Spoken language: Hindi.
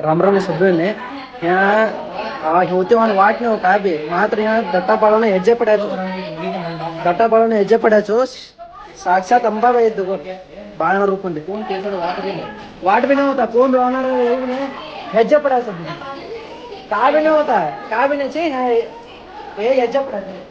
राम राम सगळ्यांनी ह्या होते म्हणून वाट नाही काय बे मात्र हेजे पडायचो दत्तापाळानं हेजे पडायचो साक्षात अंबाबाई येतो बाळणार रूपून दे कोण केस वाट बी नाही वाट बी नव्हता कोण राहणार येऊ नये हेजे पडायचं काय बी नव्हता काय बी नाही छे, हे हे हेजे पडायचं